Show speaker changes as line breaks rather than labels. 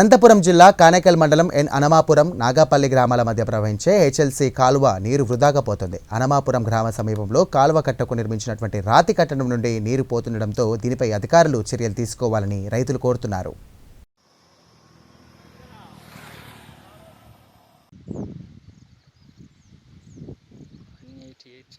అనంతపురం జిల్లా కానేకల్ మండలం ఎన్ అనమాపురం నాగాపల్లి గ్రామాల మధ్య ప్రవహించే హెచ్ఎల్సీ కాలువ నీరు వృధాగా పోతుంది. అనమాపురం గ్రామ సమీపంలో కాలువ కట్టకు నిర్మించినటువంటి రాతి కట్టడం నుండి నీరు పోతుండటంతో దీనిపై అధికారులు చర్యలు తీసుకోవాలని రైతులు కోరుతున్నారు.
ఎయిట్